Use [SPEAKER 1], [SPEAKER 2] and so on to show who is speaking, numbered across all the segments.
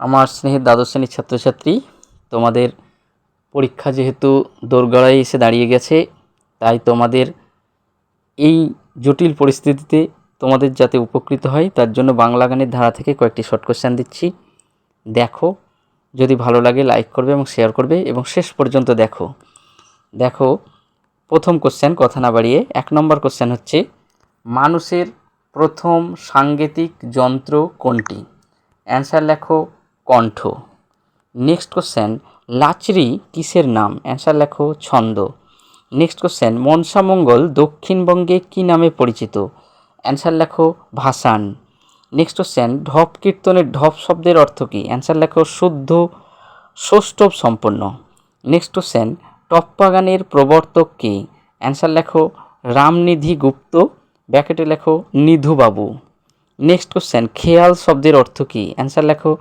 [SPEAKER 1] আমার স্নেহের দ্বাদশ শ্রেণির ছাত্রছাত্রী, তোমাদের পরীক্ষা যেহেতু দোরগড়ায় এসে দাঁড়িয়ে গেছে, তাই তোমাদের এই জটিল পরিস্থিতিতে তোমাদের যাতে উপকৃত হয়, তার জন্য বাংলা গানের ধারা থেকে কয়েকটি শর্ট কোশ্চেন দিচ্ছি। দেখো, যদি ভালো লাগে লাইক করবে এবং শেয়ার করবে এবং শেষ পর্যন্ত দেখো। দেখো, প্রথম কোশ্চেন কথা না বাড়িয়ে, এক নম্বর কোশ্চেন হচ্ছে, মানুষের প্রথম সাংগীতিক যন্ত্র কোনটি? অ্যান্সার লেখো কণ্ঠ। নেক্সট কোশ্চেন লাচরি কিসের নাম? অ্যান্সার লেখো, ছন্দ। নেক্সট কোশ্চেন মনসামঙ্গল দক্ষিণবঙ্গে কী নামে পরিচিত? অ্যান্সার লেখো, ভাসান। নেক্সট কোশ্চেন ঢপ কীর্তনের ঢপ শব্দের অর্থ কী? অ্যান্সার লেখো, শুদ্ধ, সৌষ্ঠব সম্পন্ন। নেক্সট কোশ্চেন টপ্পা গানের প্রবর্তক কে? অ্যান্সার লেখো, রামনিধি গুপ্ত। ব্যাকেটে লেখো, নিধুবাবু। নেক্সট কোশ্চেন খেয়াল শব্দের অর্থ কী? অ্যান্সার লেখো,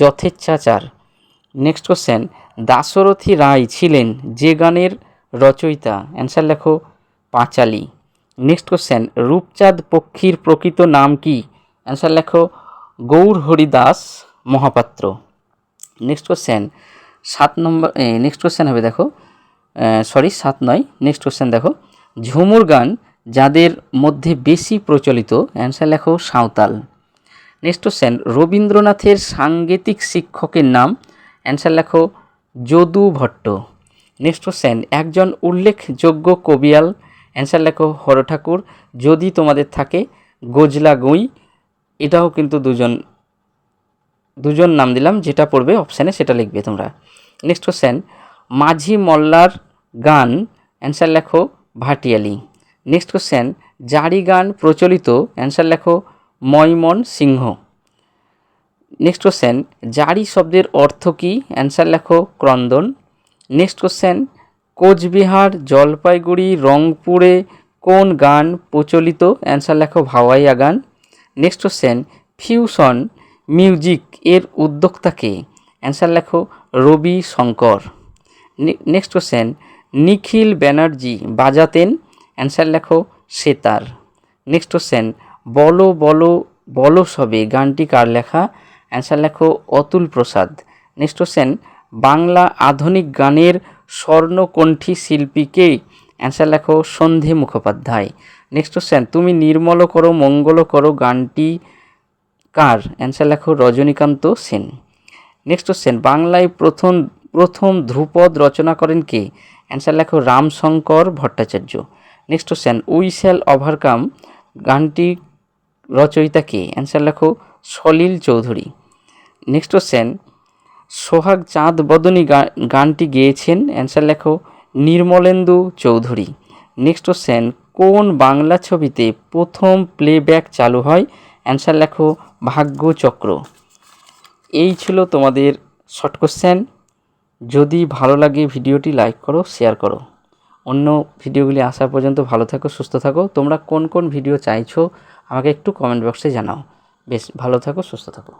[SPEAKER 1] যথেচ্ছাচার। নেক্সট কোশ্চেন দাশরথী রায় ছিলেন যে গানের রচয়িতা? অ্যান্সার লেখো, পাঁচালী। নেক্সট কোশ্চেন রূপচাঁদ পক্ষীর প্রকৃত নাম কি? অ্যান্সার লেখো গৌর হরিদাস মহাপাত্র। নেক্সট কোশ্চেন সাত নম্বর নেক্সট কোশ্চেন হবে, দেখো সরি সাত নয়। নেক্সট কোশ্চেন দেখো, ঝুমুর গান যাদের মধ্যে বেশি প্রচলিত, অ্যান্সার লেখো সাঁওতাল। নেক্সট কোশ্চেন রবীন্দ্রনাথের সাংগীতিক শিক্ষকের নাম, অ্যান্সার লেখো যদু ভট্ট। নেক্সট কোশ্চেন একজন উল্লেখযোগ্য কবিয়াল, অ্যান্সার লেখো হর ঠাকুর, যদি তোমাদের থাকে গোজলা গুই। এটাও কিন্তু দুজন দুজন নাম দিলাম, যেটা পড়বে অপশানে সেটা লিখবে তোমরা। নেক্সট কোশ্চেন মাঝি মল্লার গান, অ্যান্সার লেখো ভাটিয়ালি। নেক্সট কোশ্চেন জারি গান প্রচলিত অ্যান্সার লেখো, ময়মন সিংহ। নেক্সট কোশ্চেন জারি শব্দের অর্থ কী? অ্যান্সার লেখো, ক্রন্দন। নেক্সট কোশ্চেন কোচবিহার, জলপাইগুড়ি, রংপুরে কোন গান প্রচলিত? অ্যান্সার লেখো, ভাওয়াইয়া গান। নেক্সট কোশ্চেন ফিউশন মিউজিক এর উদ্যোক্তাকে অ্যান্সার লেখো রবি শঙ্কর নেক্সট কোশ্চেন নিখিল ব্যানার্জি বাজাতেন অ্যান্সার লেখো সেতার নেক্সট কোশ্চেন বলো বলো বলো সবে গানটি কার লেখা? অ্যান্সার লেখো, অতুল প্রসাদ। নেক্সট কোশ্চেন বাংলা আধুনিক গানের স্বর্ণকণ্ঠী শিল্পীকে অ্যান্সার লেখো, সন্ধে মুখোপাধ্যায়। নেক্সট কোশ্চেন তুমি নির্মল করো, মঙ্গল করো গানটি কার? অ্যান্সার লেখো, রজনীকান্ত সেন। নেক্সট কোশ্চেন বাংলায় প্রথম প্রথম ধ্রুপদ রচনা করেন কে? অ্যান্সার লেখো, Ramshankar Bhattacharya. Next question we shall overcome গানটি রচয়িতা কে অ্যান্সার লেখো সলিল চৌধুরী নেক্সট কোশ্চেন সোহাগ চাঁদ বদনী গানটি গেয়েছেন। অ্যান্সার লেখো নির্মলেন্দু চৌধুরী নেক্সট কোশ্চেন কোন বাংলা ছবিতে প্রথম প্লেব্যাক চালু হয়? অ্যান্সার লেখো ভাগ্যচক্র এই ছিল তোমাদের শর্ট কোশ্চেন যদি ভালো লাগে ভিডিওটি লাইক করো শেয়ার করো। অন্য ভিডিওগুলি আসা পর্যন্ত ভালো থাকো, সুস্থ থাকো। তোমরা কোন কোন ভিডিও চাইছো, আমাকে একটু কমেন্ট বক্সে জানাও। বেশ, ভালো থাকো, সুস্থ থাকো।